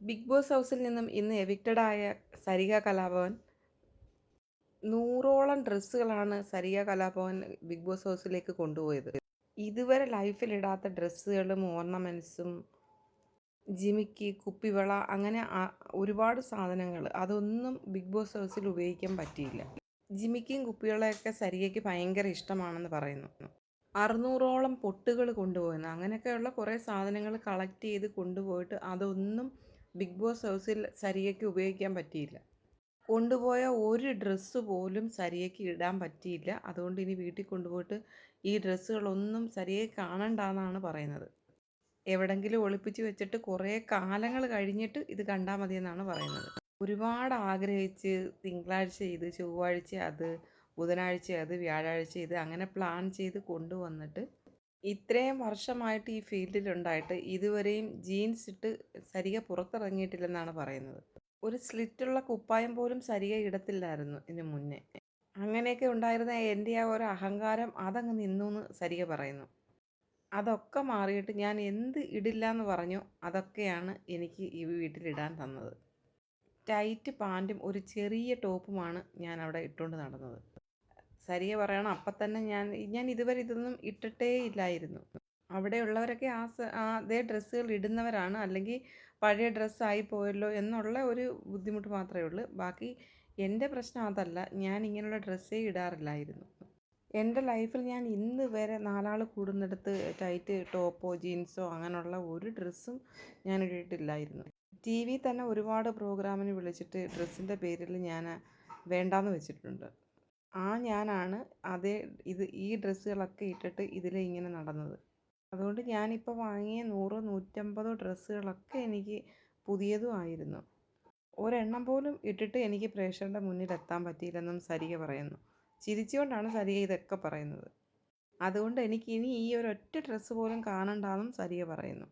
Big boss ഹൗസിൽ നിന്നും ഇന്ന് എവിക്റ്റഡായ സരിക കലാഭവൻ. നൂറോളം ഡ്രസ്സുകളാണ് സരിക കലാഭവൻ ബിഗ് ബോസ് ഹൗസിലേക്ക് കൊണ്ടുപോയത്. ഇതുവരെ ലൈഫിൽ ഇടാത്ത ഡ്രസ്സുകളും ഓർണമെന്റ്സും ജിമിക്ക് കുപ്പിവള അങ്ങനെ ഒരുപാട് സാധനങ്ങൾ അതൊന്നും ബിഗ് ബോസ് ഹൗസിൽ ഉപയോഗിക്കാൻ പറ്റിയില്ല. ജിമിക്കും കുപ്പികളൊക്കെ സരികയ്ക്ക് ഭയങ്കര ഇഷ്ടമാണെന്ന് പറയുന്നു. അറുന്നൂറോളം പൊട്ടുകൾ കൊണ്ടുപോയിരുന്നു അങ്ങനെയൊക്കെയുള്ള കുറേ സാധനങ്ങൾ കളക്ട് ചെയ്ത് കൊണ്ടുപോയിട്ട് അതൊന്നും ബിഗ് ബോസ് ഹൗസിൽ സരിയയ്ക്ക് ഉപയോഗിക്കാൻ പറ്റിയില്ല. കൊണ്ടുപോയ ഒരു ഡ്രസ്സ് പോലും സരിയയ്ക്ക് ഇടാൻ പറ്റിയില്ല. അതുകൊണ്ട് ഇനി വീട്ടിൽ കൊണ്ടുപോയിട്ട് ഈ ഡ്രസ്സുകളൊന്നും സരിയെ കാണണ്ടെന്നാണ് പറയുന്നത്. എവിടെങ്കിലും ഒളിപ്പിച്ച് വെച്ചിട്ട് കുറേ കാലങ്ങൾ കഴിഞ്ഞിട്ട് ഇത് കണ്ടാൽ മതിയെന്നാണ് പറയുന്നത്. ഒരുപാട് ആഗ്രഹിച്ച് തിങ്കളാഴ്ച ഇത് ചൊവ്വാഴ്ച അത് ബുധനാഴ്ച അത് വ്യാഴാഴ്ച ഇത് അങ്ങനെ പ്ലാൻ ചെയ്ത് കൊണ്ടുവന്നിട്ട് ഇത്രയും വർഷമായിട്ട് ഈ ഫീൽഡിലുണ്ടായിട്ട് ഇതുവരെയും ജീൻസ് ഇട്ട് സരിക പുറത്തിറങ്ങിയിട്ടില്ലെന്നാണ് പറയുന്നത്. ഒരു സ്ലിറ്റുള്ള കുപ്പായം പോലും സരിക ഇടത്തില്ലായിരുന്നു ഇതിന് മുന്നേ. അങ്ങനെയൊക്കെ ഉണ്ടായിരുന്ന എന്റെ ആ ഒരു അഹങ്കാരം അതങ്ങ് നിന്നു എന്ന് സരിക പറയുന്നു. അതൊക്കെ മാറിയിട്ട് ഞാൻ എന്ത് ഇടില്ല എന്ന് പറഞ്ഞു അതൊക്കെയാണ് എനിക്ക് ഈ വീട്ടിലിടാൻ തന്നത്. ടൈറ്റ് പാന്റും ഒരു ചെറിയ ടോപ്പുമാണ് ഞാൻ അവിടെ ഇട്ടുകൊണ്ട് നടന്നത്. സരിയ പറയണം അപ്പം തന്നെ ഞാൻ ഞാൻ ഇതുവരെ ഇതൊന്നും ഇട്ടിട്ടേ ഇല്ലായിരുന്നു. അവിടെയുള്ളവരൊക്കെ ആ ആ അതേ ഡ്രസ്സുകൾ ഇടുന്നവരാണ്. അല്ലെങ്കിൽ പഴയ ഡ്രസ്സായി പോയല്ലോ എന്നുള്ള ഒരു ബുദ്ധിമുട്ട് മാത്രമേ ഉള്ളൂ. ബാക്കി എന്റെ പ്രശ്നം അതല്ല. ഞാൻ ഇങ്ങനെയുള്ള ഡ്രസ്സേ ഇടാറില്ലായിരുന്നു. എന്റെ ലൈഫിൽ ഞാൻ ഇന്ന് വരെ നാലാൾ കൂടുന്നിടത്ത് ടൈറ്റ് ടോപ്പോ ജീൻസോ അങ്ങനെയുള്ള ഒരു ഡ്രസ്സും ഞാൻ ഇട്ടിട്ടില്ലായിരുന്നു. ടി വി തന്നെ ഒരുപാട് പ്രോഗ്രാമിന് വിളിച്ചിട്ട് ഡ്രസ്സിന്റെ പേരിൽ ഞാൻ വേണ്ടാന്ന് വെച്ചിട്ടുണ്ട്. ആ ഞാനാണ് അതേ ഇത് ഈ ഡ്രസ്സുകളൊക്കെ ഇട്ടിട്ട് ഇതിൽ ഇങ്ങനെ നടന്നത്. അതുകൊണ്ട് ഞാനിപ്പോൾ വാങ്ങിയ നൂറ് നൂറ്റമ്പതോ ഡ്രസ്സുകളൊക്കെ എനിക്ക് പുതിയതും ആയിരുന്നു. ഒരെണ്ണം പോലും ഇട്ടിട്ട് എനിക്ക് പ്രേക്ഷകരുടെ മുന്നിൽ എത്താൻ പറ്റിയില്ലെന്നും സരിക പറയുന്നു. ചിരിച്ചുകൊണ്ടാണ് സരിക ഇതൊക്കെ പറയുന്നത്. അതുകൊണ്ട് എനിക്ക് ഇനി ഈ ഒരൊറ്റ ഡ്രസ്സ് പോലും കാണണ്ടെന്നും സരിക പറയുന്നു.